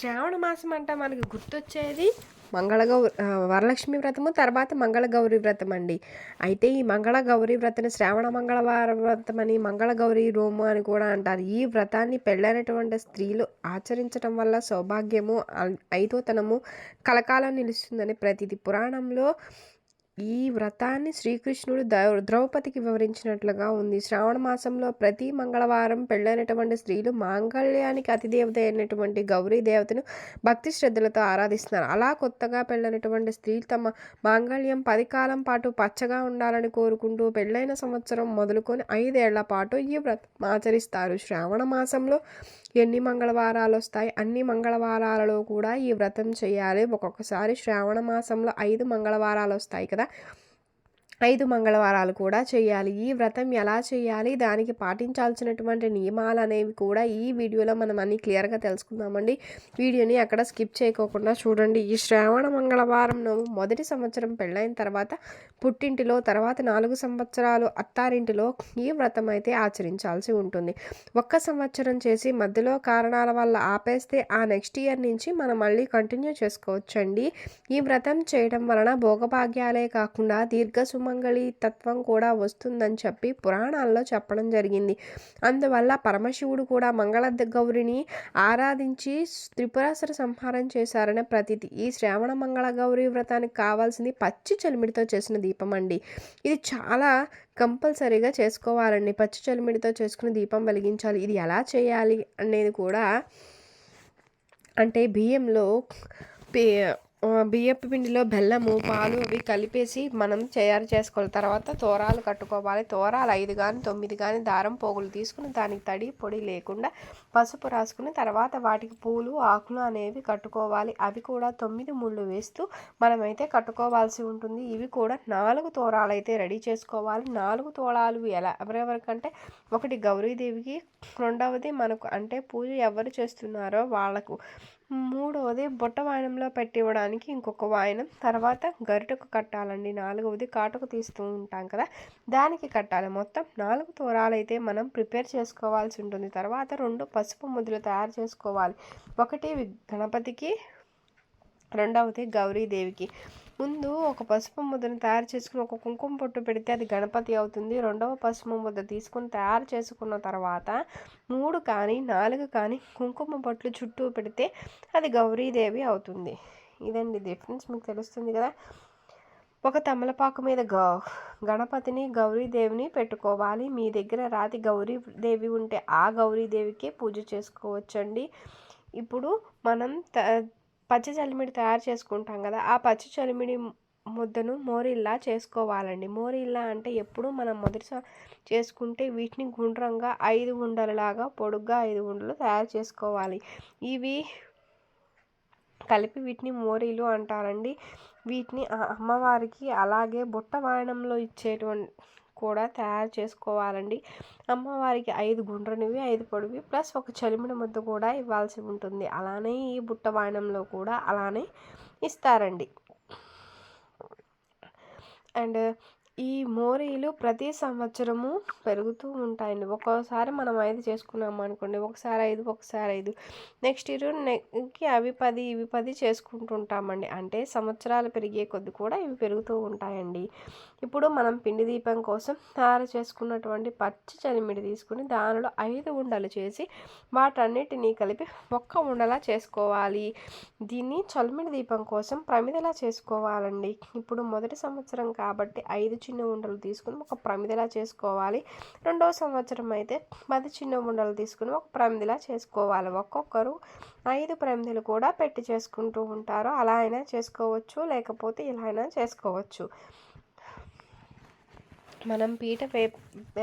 శ్రావణ మాసం అంటే మనకి గుర్తొచ్చేది మంగళగౌరి వరలక్ష్మి వ్రతము తర్వాత మంగళగౌరి వ్రతం అండి. అయితే ఈ మంగళగౌరి వ్రతం శ్రావణ మంగళవారం వ్రతం అని మంగళగౌరి రోము అని కూడా అంటారు. ఈ వ్రతాన్ని పెళ్ళైనటువంటి స్త్రీలు ఆచరించడం వల్ల సౌభాగ్యము ఐదోతనము కలకాలం నిలుస్తుందని ప్రతిది పురాణంలో ఈ వ్రతాన్ని శ్రీకృష్ణుడు ద్రౌపదికి వివరించినట్లుగా ఉంది. శ్రావణ మాసంలో ప్రతి మంగళవారం పెళ్ళైనటువంటి స్త్రీలు మాంగళ్యానికి అతిదేవత అయినటువంటి గౌరీ దేవతను భక్తి శ్రద్ధలతో ఆరాధిస్తున్నారు. అలా కొత్తగా పెళ్ళైనటువంటి స్త్రీలు తమ మాంగళ్యం పది కాలం పాటు పచ్చగా ఉండాలని కోరుకుంటూ పెళ్ళైన సంవత్సరం మొదలుకొని ఐదేళ్ళ పాటు ఈ వ్రతం ఆచరిస్తారు. శ్రావణ మాసంలో ఎన్ని మంగళవారాలు వస్తాయి? అన్ని మంగళవారాలలో కూడా ఈ వ్రతం చేయాలి. ఒక్కొక్కసారి శ్రావణ మాసంలో ఐదు మంగళవారాలు వస్తాయి కదా. ఐదు మంగళవారాలు కూడా చేయాలి. ఈ వ్రతం ఎలా చేయాలి? దానికి పాటించాల్సినటువంటి నియమాలు అనేవి కూడా ఈ వీడియోలో మనం అన్ని క్లియర్గా తెలుసుకుందామండి. వీడియోని అక్కడ స్కిప్ చేయకోకుండా చూడండి. ఈ శ్రావణ మంగళవారం నోము మొదటి సంవత్సరం పెళ్ళైన తర్వాత పుట్టింటిలో తర్వాత నాలుగు సంవత్సరాలు అత్తారింటిలో ఈ వ్రతం అయితే ఆచరించాల్సి ఉంటుంది. ఒక్క సంవత్సరం చేసి మధ్యలో కారణాల వల్ల ఆపేస్తే ఆ నెక్స్ట్ ఇయర్ నుంచి మనం మళ్ళీ కంటిన్యూ చేసుకోవచ్చండి. ఈ వ్రతం చేయడం వలన భోగభాగ్యాలే కాకుండా దీర్ఘ సుమంగళి తత్వం కూడా వస్తుందని చెప్పి పురాణాల్లో చెప్పడం జరిగింది. అందువల్ల పరమశివుడు కూడా మంగళ గౌరిని ఆరాధించి త్రిపురాసుర సంహారం చేశారనే ప్రతీతి. ఈ శ్రావణ మంగళ గౌరి వ్రతానికి కావాల్సింది పచ్చి చలిమిడితో చేసిన దీపం అండి. ఇది చాలా కంపల్సరీగా చేసుకోవాలండి. పచ్చి చలిమిడితో చేసుకుని దీపం వెలిగించాలి. ఇది ఎలా చేయాలి అనేది కూడా అంటే బియ్యంలో పే బియ్యపు పిండిలో బెల్లము పాలు అవి కలిపేసి మనం తయారు చేసుకోవాలి తర్వాత తోరాలు కట్టుకోవాలి. తోరాలు ఐదు కానీ తొమ్మిది కానీ దారం పోగులు తీసుకుని దానికి తడి పొడి లేకుండా పసుపు రాసుకుని తర్వాత వాటికి పూలు ఆకులు అనేవి కట్టుకోవాలి. అవి కూడా తొమ్మిది ముళ్ళు వేస్తూ మనమైతే కట్టుకోవాల్సి ఉంటుంది. ఇవి కూడా నాలుగు తోరాలు అయితే రెడీ చేసుకోవాలి. నాలుగు తోరాలు ఎలా? ఎవరెవరికంటే ఒకటి గౌరీదేవికి రెండవది మనకు అంటే పూజ ఎవరు చేస్తున్నారో వాళ్ళకు మూడవది బుట్ట వాయనంలో పెట్టి ఇవ్వడానికి ఇంకొక వాయనం తర్వాత గరిటకు కట్టాలండి. నాలుగవది కాటుకు తీస్తూ ఉంటాం కదా దానికి కట్టాలి. మొత్తం నాలుగు తోరాలైతే మనం ప్రిపేర్ చేసుకోవాల్సి ఉంటుంది. తర్వాత రెండు పసుపు ముద్దులు తయారు చేసుకోవాలి. ఒకటి గణపతికి రెండవది గౌరీదేవికి. ముందు ఒక పసుపు ముద్దను తయారు చేసుకుని ఒక కుంకుమ పొట్టు పెడితే అది గణపతి అవుతుంది. రెండవ పసుపు ముద్ద తీసుకుని తయారు చేసుకున్న తర్వాత మూడు కానీ నాలుగు కానీ కుంకుమ పొట్లు చుట్టూ పెడితే అది గౌరీదేవి అవుతుంది. ఇదండి డిఫరెన్స్ మీకు తెలుస్తుంది కదా. ఒక తమలపాకు మీద గ గణపతిని గౌరీదేవిని పెట్టుకోవాలి. మీ దగ్గర రాతి గౌరీదేవి ఉంటే ఆ గౌరీదేవికి పూజ చేసుకోవచ్చండి. ఇప్పుడు మనం త పచ్చి చలిమిడి తయారు చేసుకుంటాం కదా ఆ పచ్చి చలిమిడి ముద్దను మోరిల్లా చేసుకోవాలండి. మోరిల్లా అంటే ఎప్పుడు మనం మొదటిసారి చేసుకుంటే వీటిని గుండ్రంగా ఐదు ఉండలలాగా పొడుగ్గా ఐదు ఉండలు తయారు చేసుకోవాలి. ఇవి కలిపి వీటిని మోరీలు అంటారండి. వీటిని అమ్మవారికి అలాగే బుట్ట వాయనంలో ఇచ్చేటువంటి కూడా తయారు చేసుకోవాలండి. అమ్మవారికి ఐదు గుండ్రనివి ఐదు పొడివి ప్లస్ ఒక చలిమిడి ముద్ద కూడా ఇవ్వాల్సి ఉంటుంది. అలానే ఈ బుట్ట వాయనంలో కూడా అలానే ఇస్తారండి. అండ్ ఈ మోరీలు ప్రతి సంవత్సరము పెరుగుతూ ఉంటాయండి. ఒక్కోసారి మనం ఐదు చేసుకున్నాం అనుకోండి ఒకసారి ఐదు ఒకసారి ఐదు. నెక్స్ట్ ఇయర్ నెక్కి అవి పది ఇవి పది చేసుకుంటుంటామండి. అంటే సంవత్సరాలు పెరిగే కొద్ది కూడా ఇవి పెరుగుతూ ఉంటాయండి. ఇప్పుడు మనం పిండి దీపం కోసం తయారు చేసుకున్నటువంటి పచ్చి చలిమిడి తీసుకుని దానిలో ఐదు ఉండలు చేసి వాటన్నిటినీ కలిపి ఒక్క ఉండలా చేసుకోవాలి. దీన్ని చలిమిడి దీపం కోసం ప్రమిదలా చేసుకోవాలండి. ఇప్పుడు మొదటి సంవత్సరం కాబట్టి ఐదు చిన్న ఉండలు తీసుకుని ఒక ప్రమిదిలా చేసుకోవాలి. రెండవ సంవత్సరం అయితే పది చిన్న ఉండలు తీసుకుని ఒక ప్రమిదిలా చేసుకోవాలి. ఒక్కొక్కరు ఐదు ప్రమిదలు కూడా పెట్టి చేసుకుంటూ ఉంటారు. అలా అయినా చేసుకోవచ్చు లేకపోతే ఇలా అయినా చేసుకోవచ్చు. మనం పీట పే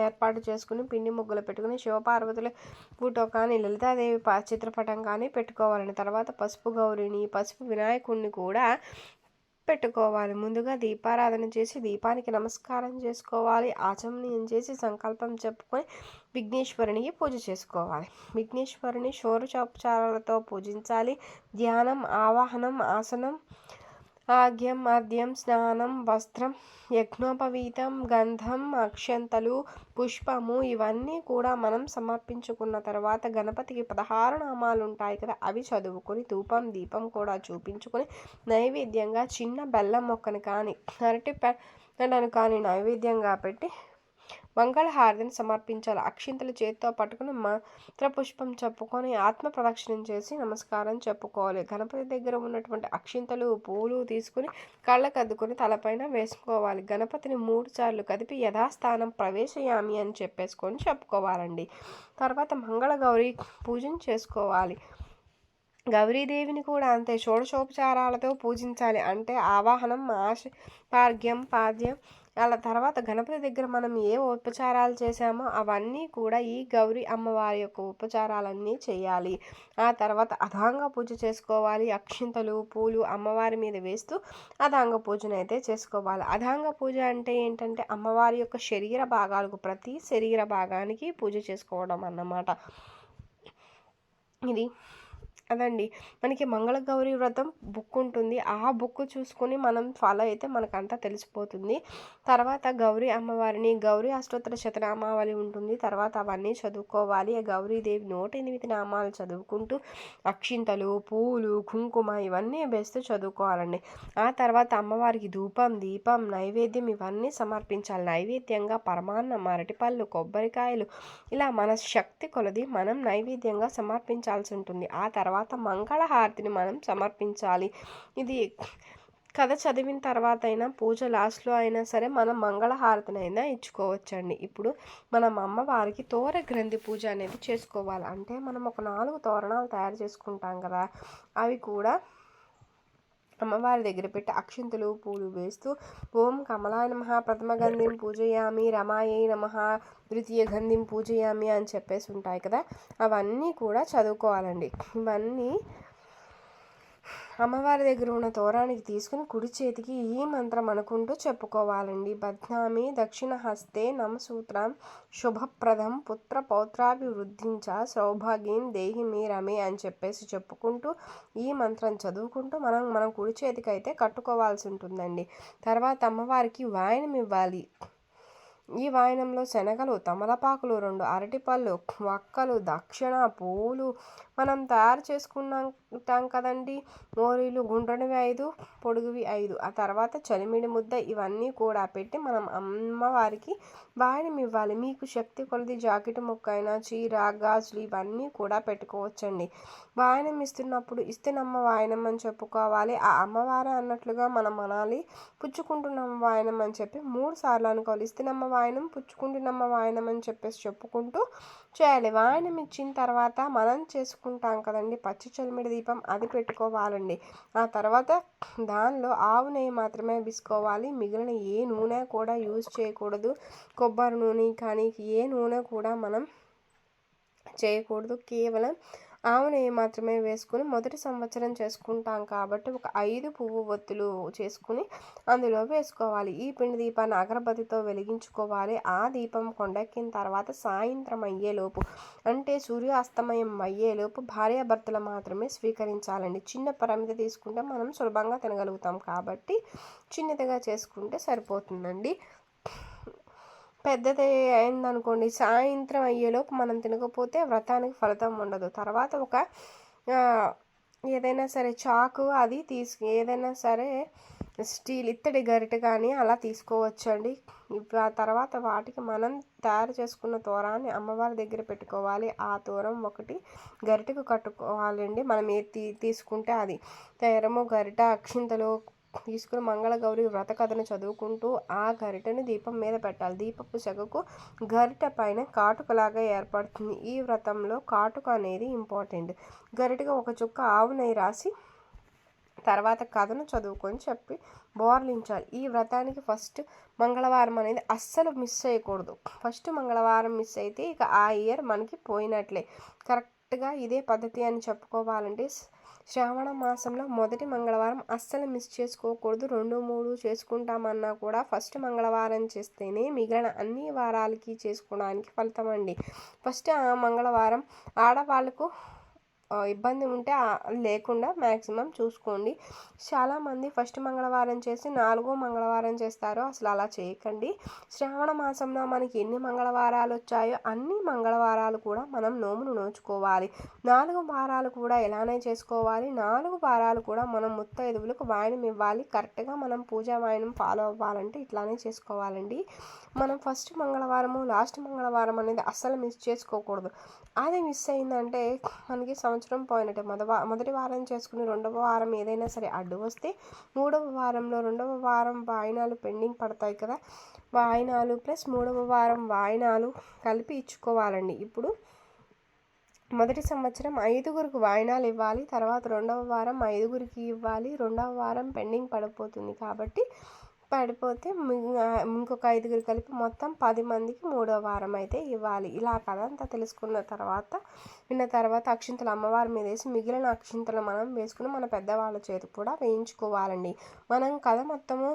ఏర్పాటు చేసుకుని పిండి ముగ్గులు పెట్టుకుని శివపార్వతుల ఫోటో కానీ లలితాదేవి చిత్రపటం కానీ పెట్టుకోవాలని తర్వాత పసుపు గౌరిని పసుపు వినాయకుడిని కూడా పెట్టుకోవాలి. ముందుగా దీపారాధన చేసి దీపానికి నమస్కారం చేసుకోవాలి. ఆచమనీయం చేసి సంకల్పం చెప్పుకొని విఘ్నేశ్వరునికి పూజ చేసుకోవాలి. విఘ్నేశ్వరుని షోరుచోపచారాలతో పూజించాలి. ధ్యానం ఆవాహనం ఆసనం ఆగ్యం మద్యం స్నానం వస్త్రం యజ్ఞోపవీతం గంధం అక్షంతలు పుష్పము ఇవన్నీ కూడా మనం సమర్పించుకున్న తర్వాత గణపతికి పదహారు నామాలు ఉంటాయి కదా అవి చదువుకొని ధూపం దీపం కూడా చూపించుకొని నైవేద్యంగా చిన్న బెల్లం మొక్కను కానీ అరటి పెట్టను కానీ నైవేద్యంగా పెట్టి మంగళహారతిని సమర్పించాలి. అక్షింతలు చేతితో పట్టుకుని మంత్రపుష్పం చెప్పుకొని ఆత్మ ప్రదక్షిణం చేసి నమస్కారం చెప్పుకోవాలి. గణపతి దగ్గర ఉన్నటువంటి అక్షింతలు పూలు తీసుకుని కళ్ళకు అద్దుకొని తలపైన వేసుకోవాలి. గణపతిని మూడు సార్లు కదిపి యథాస్థానం ప్రవేశయామి అని చెప్పేసుకొని చెప్పుకోవాలండి. తర్వాత మంగళ గౌరీ పూజన చేసుకోవాలి. గౌరీదేవిని కూడా అంతే షోడశోపచారాలతో పూజించాలి. అంటే ఆవాహనం ఆశ పార్గ్యం పాద్యం అలా తర్వాత గణపతి దగ్గర మనం ఏ ఉపచారాలు చేసామో అవన్నీ కూడా ఈ గౌరీ అమ్మవారి యొక్క ఉపచారాలన్నీ చేయాలి. ఆ తర్వాత అధాంగ పూజ చేసుకోవాలి. అక్షింతలు పూలు అమ్మవారి మీద వేస్తూ అధాంగ పూజను అయితే చేసుకోవాలి. అధాంగ పూజ అంటే ఏంటంటే అమ్మవారి యొక్క శరీర భాగాలకు ప్రతి శరీర భాగానికి పూజ చేసుకోవడం అన్నమాట. ఇది అదండి. మనకి మంగళగౌరి వ్రతం బుక్ ఉంటుంది ఆ బుక్ చూసుకొని మనం ఫాలో అయితే మనకంతా తెలిసిపోతుంది. తర్వాత గౌరీ అమ్మవారిని గౌరీ అష్టోత్తర శతనామావళి ఉంటుంది. తర్వాత అవన్నీ చదువుకోవాలి. గౌరీదేవి నూట ఎనిమిది నామాలు చదువుకుంటూ అక్షింతలు పూలు కుంకుమ ఇవన్నీ వేస్తూ చదువుకోవాలండి. ఆ తర్వాత అమ్మవారికి ధూపం దీపం నైవేద్యం ఇవన్నీ సమర్పించాలి. నైవేద్యంగా పరమాన్నం అరటిపళ్ళు కొబ్బరికాయలు ఇలా మన శక్తి కొలది మనం నైవేద్యంగా సమర్పించాల్సి ఉంటుంది. ఆ తర్వాత తర్వాత మంగళహారతిని మనం సమర్పించాలి. ఇది కథ చదివిన తర్వాత అయినా పూజ లాస్ట్లో అయినా సరే మనం మంగళహారతినైనా ఇచ్చుకోవచ్చండి. ఇప్పుడు మనం అమ్మవారికి తోర గ్రంథి పూజ అనేది చేసుకోవాలి. అంటే మనం ఒక నాలుగు తోరణాలు తయారు చేసుకుంటాం కదా అవి కూడా అమ్మవారి దగ్గర పెట్టి అక్షింతలు పూలు వేస్తూ ఓం కమలాయ నమ ప్రథమ గంధిం పూజయామి రమాయై నమ ద్వితీయ గంధిం పూజయామి అని చెప్పేసి ఉంటాయి కదా. అవన్నీ కూడా చదువుకోవాలండి. ఇవన్నీ అమ్మవారి దగ్గర ఉన్న తోరానికి తీసుకుని కుడి చేతికి ఈ మంత్రం అనుకుంటూ చెప్పుకోవాలండి. బద్నామి దక్షిణ హస్తే నమసూత్రం శుభప్రదం పుత్ర పౌత్రాభివృద్ధించ సౌభాగ్యం దేహి మీ రమే అని చెప్పేసి చెప్పుకుంటూ ఈ మంత్రం చదువుకుంటూ మనం మనం కుడి చేతికి అయితే కట్టుకోవాల్సి ఉంటుందండి. తర్వాత అమ్మవారికి వాయనం ఇవ్వాలి. ఈ వాయనంలో శనగలు తమలపాకులు రెండు అరటిపళ్ళు వక్కలు దక్షిణ పూలు మనం తయారు చేసుకున్నాం కదండి. మోరీలు గుండ్రనివి ఐదు పొడుగువి ఐదు. ఆ తర్వాత చలిమిడి ముద్ద ఇవన్నీ కూడా పెట్టి మనం అమ్మవారికి వాయనం ఇవ్వాలి. మీకు శక్తి కొలది జాకెట్ ముక్క అయినా చీర గాజులు ఇవన్నీ కూడా పెట్టుకోవచ్చండి. వాయనం ఇస్తున్నప్పుడు ఇస్తేనమ్మ వాయనం అని చెప్పుకోవాలి. ఆ అమ్మవారే అన్నట్లుగా మనం అనాలి పుచ్చుకుంటున్నాం వాయనం అని చెప్పి మూడు సార్లు అనుకోవాలి. ఇస్తేనమ్మ వాయనం పుచ్చుకుంటున్నమ్మ వాయనం అని చెప్పేసి చెప్పుకుంటూ చేయాలి. వాయనం ఇచ్చిన తర్వాత మనం చేసుకుంటాం కదండి. పచ్చి చలిమిడి దీపం అది పెట్టుకోవాలండి. ఆ తర్వాత దానిలో ఆవు నెయ్యి మాత్రమే వేసుకోవాలి. మిగిలిన ఏ నూనె కూడా యూజ్ చేయకూడదు. కొబ్బరి నూనె కానీ ఏ నూనె కూడా మనం చేయకూడదు. కేవలం ఆవు నెయ్యి మాత్రమే వేసుకుని మొదటి సంవత్సరం చేసుకుంటాం కాబట్టి ఒక ఐదు పువ్వు ఒత్తులు చేసుకుని అందులో వేసుకోవాలి. ఈ పిండి దీపాన్ని అగరబత్తితో వెలిగించుకోవాలి. ఆ దీపం కొండెక్కిన తర్వాత సాయంత్రం అయ్యేలోపు అంటే సూర్యాస్తమయం అయ్యేలోపు భార్యాభర్తలు మాత్రమే స్వీకరించాలండి. చిన్న పరిమితి తీసుకుంటే మనం సులభంగా తినగలుగుతాం కాబట్టి చిన్నదిగా చేసుకుంటే సరిపోతుందండి. పెద్దది అయిందనుకోండి సాయంత్రం అయ్యేలోపు మనం తినకపోతే వ్రతానికి ఫలితం ఉండదు. తర్వాత ఒక ఏదైనా సరే చాకు అది తీసుకు ఏదైనా సరే స్టీల్ ఇత్తడి గరిటె కానీ అలా తీసుకోవచ్చండి. ఆ తర్వాత వాటికి మనం తయారు చేసుకున్న తోరాన్ని అమ్మవారి దగ్గర పెట్టుకోవాలి. ఆ తోరం ఒకటి గరిటకు కట్టుకోవాలండి. మనం ఏది తీసుకుంటే అది. తేరము గరిట అక్షింతలు తీసుకుని మంగళగౌరి వ్రత కథను చదువుకుంటూ ఆ గరిటని దీపం మీద పెట్టాలి. దీపపు సెగకు గరిట పైన కాటుకలాగా ఏర్పడుతుంది. ఈ వ్రతంలో కాటుక అనేది ఇంపార్టెంట్. గరిటగా ఒక చుక్క ఆవు నెయ్యి రాసి తర్వాత కథను చదువుకొని చెప్పి బోర్లించాలి. ఈ వ్రతానికి ఫస్ట్ మంగళవారం అనేది అస్సలు మిస్ చేయకూడదు. ఫస్ట్ మంగళవారం మిస్ అయితే ఇక ఆ ఇయర్ మనకి పోయినట్లే. కరెక్ట్గా ఇదే పద్ధతి అని చెప్పుకోవాలంటే శ్రావణ మాసంలో మొదటి మంగళవారం అస్సలు మిస్ చేసుకోకూడదు. రెండు మూడు చేసుకుంటామన్నా కూడా ఫస్ట్ మంగళవారం చేస్తేనే మిగిలిన అన్ని వారాలకి చేసుకోవడానికి ఫలితం అండి. ఫస్ట్ ఆ మంగళవారం ఆడవాళ్ళకు ఇబ్బంది ఉంటే లేకుండా మ్యాక్సిమం చూసుకోండి. చాలామంది ఫస్ట్ మంగళవారం చేసి నాలుగో మంగళవారం చేస్తారు అసలు అలా చేయకండి. శ్రావణ మాసంలో మనకి ఎన్ని మంగళవారాలు వచ్చాయో అన్ని మంగళవారాలు కూడా మనం నోమును నోచుకోవాలి. నాలుగు వారాలు కూడా ఎలానే చేసుకోవాలి. నాలుగు వారాలు కూడా మనం ముత్తైదువులకు వాయనం ఇవ్వాలి. కరెక్ట్గా మనం పూజా వాయనం ఫాలో అవ్వాలంటే ఇట్లానే చేసుకోవాలండి. మనం ఫస్ట్ మంగళవారము లాస్ట్ మంగళవారం అనేది అస్సలు మిస్ చేసుకోకూడదు. అది మిస్ అయిందంటే మనకి సంవత్సరం సంవత్సరం పోయినట్టే. మొద మొదటి వారం చేసుకుని రెండవ వారం ఏదైనా సరే అడ్డు వస్తే మూడవ వారంలో రెండవ వారం వాయినాలు పెండింగ్ పడతాయి కదా. వాయినాలు ప్లస్ మూడవ వారం వాయినాలు కలిపి ఇచ్చుకోవాలండి. ఇప్పుడు మొదటి సంవత్సరం ఐదుగురికి వాయినాలు ఇవ్వాలి తర్వాత రెండవ వారం ఐదుగురికి ఇవ్వాలి రెండవ వారం పెండింగ్ పడిపోతుంది కాబట్టి పడిపోతే ఇంకొక ఐదుగురు కలిపి మొత్తం పది మందికి మూడో వారం అయితే ఇవ్వాలి. ఇలా కథ అంతా తెలుసుకున్న తర్వాత విన్న తర్వాత అక్షింతలు అమ్మవారి మీద వేసి మిగిలిన అక్షింతలు మనం వేసుకుని మన పెద్దవాళ్ళ చేతి కూడా వేయించుకోవాలండి. మనం కథ మొత్తము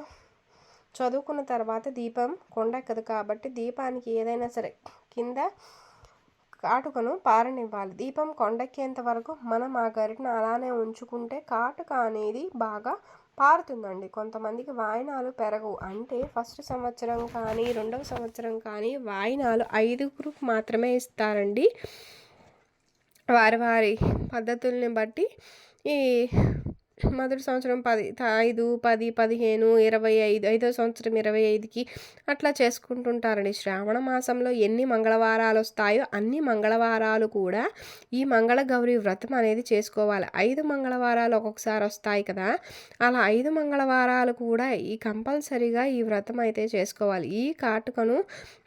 చదువుకున్న తర్వాత దీపం కొండెక్కదు కాబట్టి దీపానికి ఏదైనా సరే కింద కాటుకను పారనివ్వాలి. దీపం కొండెక్కేంత వరకు మనం ఆ గరిటను అలానే ఉంచుకుంటే కాటుక అనేది బాగా పారుతుందండి. కొంతమందికి వాయినాలు పెరగవు. అంటే ఫస్ట్ సంవత్సరం కానీ రెండవ సంవత్సరం కానీ వాయినాలు ఐదుగురు మాత్రమే ఇస్తారండి. వారి వారి పద్ధతుల్ని బట్టి ఈ మొదటి సంవత్సరం పది త- ఐదు పది పదిహేను ఇరవై ఐదు ఐదో సంవత్సరం ఇరవై ఐదుకి అట్లా చేసుకుంటుంటారండి. శ్రావణ మాసంలో ఎన్ని మంగళవారాలు వస్తాయో అన్ని మంగళవారాలు కూడా ఈ మంగళ గౌరి వ్రతం అనేది చేసుకోవాలి. ఐదు మంగళవారాలు ఒక్కొక్కసారి వస్తాయి కదా. అలా ఐదు మంగళవారాలు కూడా ఈ కంపల్సరీగా ఈ వ్రతం అయితే చేసుకోవాలి. ఈ కాటుకను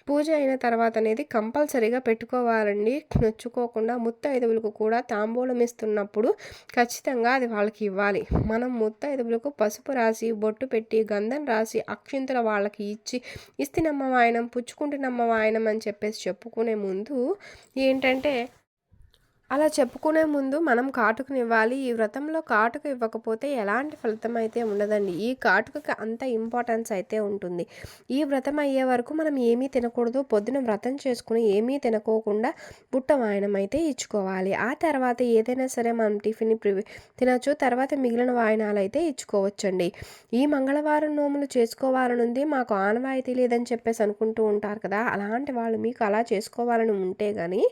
పూజ అయిన తర్వాత అనేది కంపల్సరీగా పెట్టుకోవాలండి. నొచ్చుకోకుండా ముత్తైదువులకు కూడా తాంబూలం ఇస్తున్నప్పుడు ఖచ్చితంగా అది వాళ్ళకి ఇవ్వాలి. మనం ముత్తైదువులకు పసుపు రాసి బొట్టు పెట్టి గంధం రాసి అక్షింతల వాళ్ళకి ఇచ్చి ఇస్తినమ్మ వాయనం పుచ్చుకుంటున్నమ్మ వాయనం అని చెప్పేసి చెప్పుకునే ముందు ఏంటంటే అలా చెప్పుకునే ముందు మనం కాటుకుని ఇవ్వాలి. ఈ వ్రతంలో కాటుకు ఇవ్వకపోతే ఎలాంటి ఫలితం అయితే ఉండదండి. ఈ కాటుకకి అంత ఇంపార్టెన్స్ అయితే ఉంటుంది. ఈ వ్రతం అయ్యే వరకు మనం ఏమీ తినకూడదు. పొద్దున వ్రతం చేసుకుని ఏమీ తినకోకుండా బుట్ట వాయనం అయితే ఇచ్చుకోవాలి. ఆ తర్వాత ఏదైనా సరే మనం టిఫిన్ తినచ్చు. తర్వాత మిగిలిన వాయనాలు అయితే ఇచ్చుకోవచ్చండి. ఈ మంగళవారం నోములు చేసుకోవాలనుంది మాకు ఆనవాయితీ లేదని చెప్పేసి అనుకుంటూ ఉంటారు కదా. అలాంటి వాళ్ళు మీకు అలా చేసుకోవాలని ఉంటే కానీ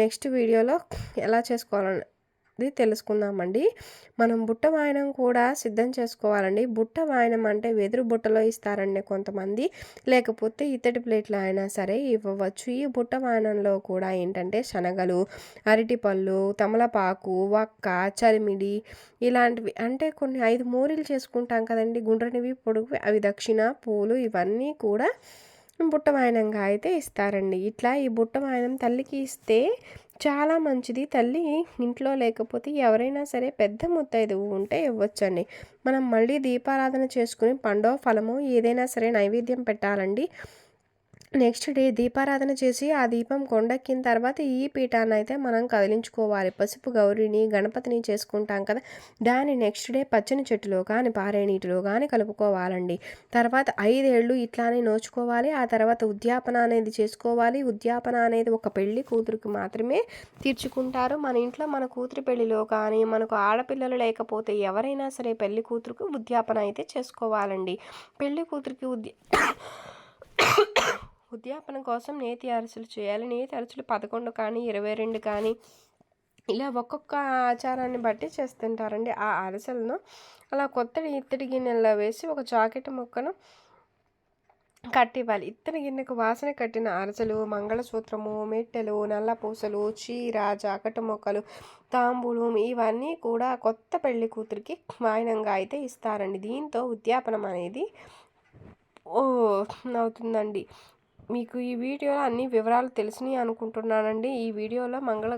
నెక్స్ట్ వీడియోలో ఎలా చేసుకోవాలనేది తెలుసుకుందామండి. మనం బుట్ట వాయనం కూడా సిద్ధం చేసుకోవాలండి. బుట్ట వాయనం అంటే వెదురు బుట్టలో ఇస్తారండి కొంతమంది. లేకపోతే ఇత్తడి ప్లేట్లో అయినా సరే ఇవ్వవచ్చు. ఈ బుట్ట వాయనంలో కూడా ఏంటంటే శనగలు అరటిపళ్ళు తమలపాకు వక్క చరిమిడి ఇలాంటివి అంటే కొన్ని ఐదు మూరీలు చేసుకుంటాం కదండి. గుండ్రనివి పొడుగు అవి దక్షిణ పూలు ఇవన్నీ కూడా బుట్ట వాయనంగా అయితే ఇస్తారండి. ఇట్లా ఈ బుట్ట వాయనం తల్లికి ఇస్తే చాలా మంచిది. తల్లి ఇంట్లో లేకపోతే ఎవరైనా సరే పెద్ద ముత్తైదువు ఉంటే ఇవ్వచ్చండి. మనం మళ్ళీ దీపారాధన చేసుకుని పండో ఫలము ఏదైనా సరే నైవేద్యం పెట్టాలండి. నెక్స్ట్ డే దీపారాధన చేసి ఆ దీపం కొండెక్కిన తర్వాత ఈ పీఠాన్ని అయితే మనం కదిలించుకోవాలి. పసుపు గౌరిని గణపతిని చేసుకుంటాం కదా. దాన్ని నెక్స్ట్ డే పచ్చని చెట్టులో కానీ పారే నీటిలో కానీ కలుపుకోవాలండి. తర్వాత ఐదేళ్ళు ఇట్లానే నోచుకోవాలి. ఆ తర్వాత ఉద్యాపన అనేది చేసుకోవాలి. ఉద్యాపన అనేది ఒక పెళ్ళి కూతురికి మాత్రమే తీర్చుకుంటారు. మన ఇంట్లో మన కూతురి పెళ్ళిలో కానీ మనకు ఆడపిల్లలు లేకపోతే ఎవరైనా సరే పెళ్ళి కూతురుకు ఉద్యాపన అయితే చేసుకోవాలండి. పెళ్ళి కూతురికి ఉద్య ఉద్యాపన కోసం నేతి అరచులు చేయాలి. నేతి అరచులు పదకొండు కానీ ఇరవై రెండు కానీ ఇలా ఒక్కొక్క ఆచారాన్ని బట్టి చేస్తుంటారండి. ఆ అరసలను అలా కొత్తడి ఇత్తడి గిన్నెల్లో వేసి ఒక జాకెట్ ముక్కను కట్టివ్వాలి. ఇత్తడి గిన్నెకు వాసన కట్టిన అరసలు మంగళసూత్రము మెట్టెలు నల్ల పూసలు చీర జాకెట్ మొక్కలు తాంబూలం ఇవన్నీ కూడా కొత్త పెళ్ళి కూతురికి వాయనంగా అయితే ఇస్తారండి. దీంతో ఉద్యాపనం అనేది అవుతుందండి. మీకు ఈ వీడియోలో అన్ని వివరాలు తెలిసినాయి అనుకుంటున్నానండి. ఈ వీడియోలో మంగళ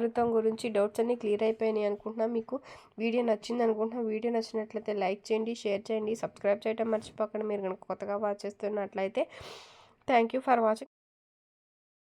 వృత్తం గురించి డౌట్స్ అన్నీ క్లియర్ అయిపోయినాయి అనుకుంటున్నాను మీకు వీడియో నచ్చింది అనుకుంటున్నా. వీడియో నచ్చినట్లయితే లైక్ చేయండి షేర్ చేయండి సబ్స్క్రైబ్ చేయడం మర్చిపోకండి. మీరు కనుక కొత్తగా వాచ్ చేస్తున్నట్లయితే థ్యాంక్ యూ ఫర్ వాచింగ్.